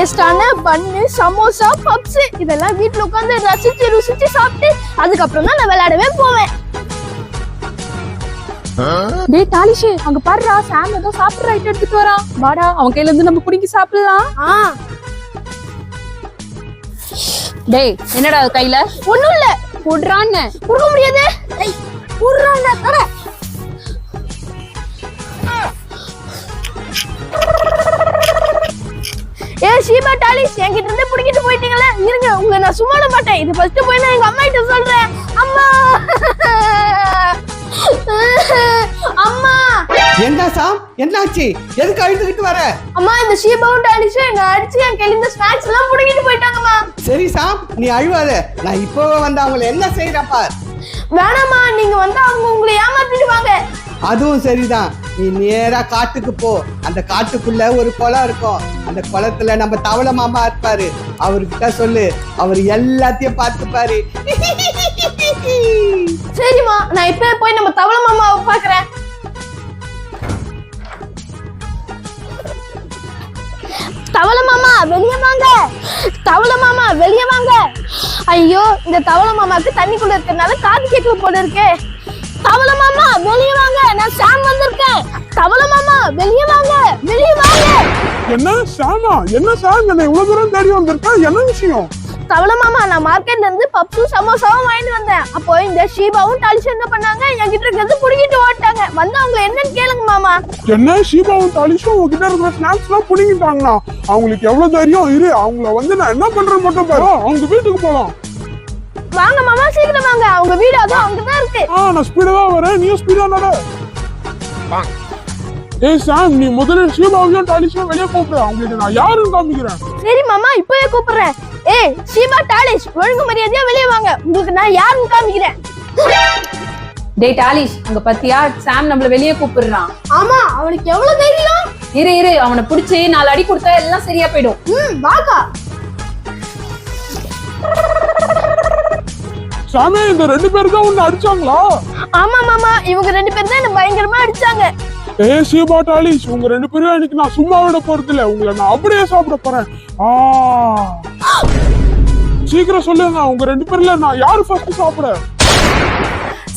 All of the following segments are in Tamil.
டேஸ்டான பன்னு சமோசா பப்ஸ் இதெல்லாம் வீட்ல உட்காந்து ரசிச்சு ருசிச்சு சாப்பிட்டு அதுக்கப்புறம் தான் நான் விளையாடவே போவேன். டேய் தாலிஷே அங்க பாருடா சாம் ஏதோ சாப்பிட்ற ஐட்டம் எடுத்துட்டு வரான். வாடா அவன் கையில இருந்து நம்ம புடிங்கி சாப்பிடலாம். ஆ. டேய் என்னடா அது கையில? ஒண்ணும் இல்ல. புடுறான்னு. கொடுக்க முடியாது. ஷீபா டாலிஸ் என்கிட்ட இருந்து புடிக்கிட்டு போயிட்டீங்களே? இருங்க உங்க நான் சும்மா மாட்டேன். இது ஃபர்ஸ்ட் போய் நான் எங்க அம்மா கிட்ட சொல்றேன். அம்மா! அம்மா! என்ன சாம்? என்னாச்சு? எதுக்கு அழுதுகிட்டு வர? அம்மா இந்த ஷீபாவும் டாலிஸும் எங்க அடிச்சு என் கையில இந்த ஸ்நாக்ஸ் எல்லாம் புடிக்கிட்டு போயிட்டாங்கம்மா. சரி சாம் நீ அழுவாத. நான் இப்போவே வந்து அவங்கள என்ன செய்யறேன் பார்? வேணாம்மா நீங்க வந்து அவங்க உங்களை ஏமாத்திடுவாங்க அதுவும் சரிதான். நீ நேரா காட்டுக்கு போ. அந்த காட்டுக்குள்ள ஒரு குளம் இருக்கும். அந்த குளத்துல நம்ம தவளை மாமா இருப்பாரு. அவர்கிட்ட சொல்லு. அவர் எல்லாத்தையும் பார்த்துப்பாரு. சரிம்மா நான் இப்ப போய் நம்ம தவள மாமாவை பாக்குறேன் தவள மாமா வெளிய வாங்க. தவள மாமா வெளிய வாங்க. ஐயோ இந்த தவள மாமாக்கு தண்ணிக்குள்ள இருக்கிறதுனால காது கேட்கல போல இருக்கே. தவள மாமா வெளிய வாங்க. நான் சாம் வெளிய வாங்க வெளிய வாங்க. என்ன சாமா என்ன சாம் என்ன இவ்வளவு தூரம் தேடி வந்திருக்க? என்ன விஷயம்? தவள மாமா நான் மார்க்கெட்ல இருந்து பப்ஸும் சமோசாவும் வாங்கிட்டு வந்தேன். அப்போ இந்த ஷீபாவும் டாலிஷும் என்ன பண்ணாங்க என்கிட்ட இருக்கிறது புடிக்கிட்டு ஓட்டாங்க வந்து அவங்க என்னன்னு கேளுங்க மாமா. என்ன ஷீபாவும் தாலிஷும் உங்ககிட்ட இருக்கிற ஸ்நாக்ஸ் எல்லாம் புடிங்கிட்டாங்களா? அவங்களுக்கு எவ்வளவு தைரியம்? இரு அவங்கள வந்து நான் என்ன பண்றேன் மட்டும் பாரு. அவங்க வீட்டுக்கு போலாம். வாங்க மாமா சீக்கிரம் வாங்க. அவங்க வீடு அதுவும் அங்கதான் இருக்கு. ஆ நான் ஸ்பீடா வரேன். நீ ஸ்பீடா நட. ஏய் சாம் நீ முதல்ல ஷீபாவையும் டாலிஷும் வெளியே கூப்பிடு. அவங்களுக்கு நான் யாருன்னு காமிக்கிறேன்? சரி மாமா இப்பவே கூப்பிடுறேன் ஏய் ஷீபா டாலிஷ் ஒழுங்கு மரியாதையா வெளியே வாங்க. உங்களுக்கு நான் யாருன்னு காமிக்கிறேன்? டேய் டாலிஷ் அங்க பத்தியா? சாம் நம்மள வெளியே கூப்பிடுறான். ஆமா அவனுக்கு எவ்வளவு தைரியம்? இரு இரு அவனை புடிச்சு நாலு அடி கொடுத்தா எல்லாம் சரியா போயிடும். ம் வாக்கா. சாமி இந்த ரெண்டு பேர் தான் உன்னை அடிச்சாங்களா? ஆமா மாமா இவங்க ரெண்டு பேரும் தான் என்ன பயங்கரமா அடிச்சாங்க. ஏ டாலிஷ் உங்க ரெண்டு பேரும் இன்னைக்கு நான் சும்மா விட போறது இல்ல உங்களை நான் அப்படியே சாப்பிட போறேன். ஆ. சீக்கிரம் சொல்லுங்க உங்க ரெண்டு பேர்ல நான் யாரு ஃபர்ஸ்ட் சாப்பிட?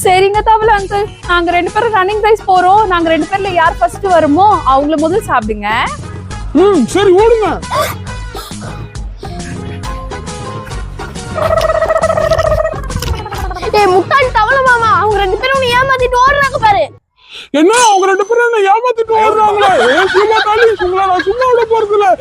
சரிங்க தவள அங்கிள் நாங்க ரெண்டு பேரும் ரன்னிங் ரைஸ் போறோம். நாங்க ரெண்டு பேர்ல யார் ஃபர்ஸ்ட் வருமோ அவங்கள முதல் சாப்பிடுங்க. ம் சரி ஓடுங்க. ஏய் முட்டாள் தவள மாமா அவங்க ரெண்டு பேரும் ஏமாத்திட்டு ஓடுறாங்க பாரு. என்ன? அவங்க வர்றாங்களே. சும்மா என்ன சும்மா நான் சும்மா விட போறது இல்லை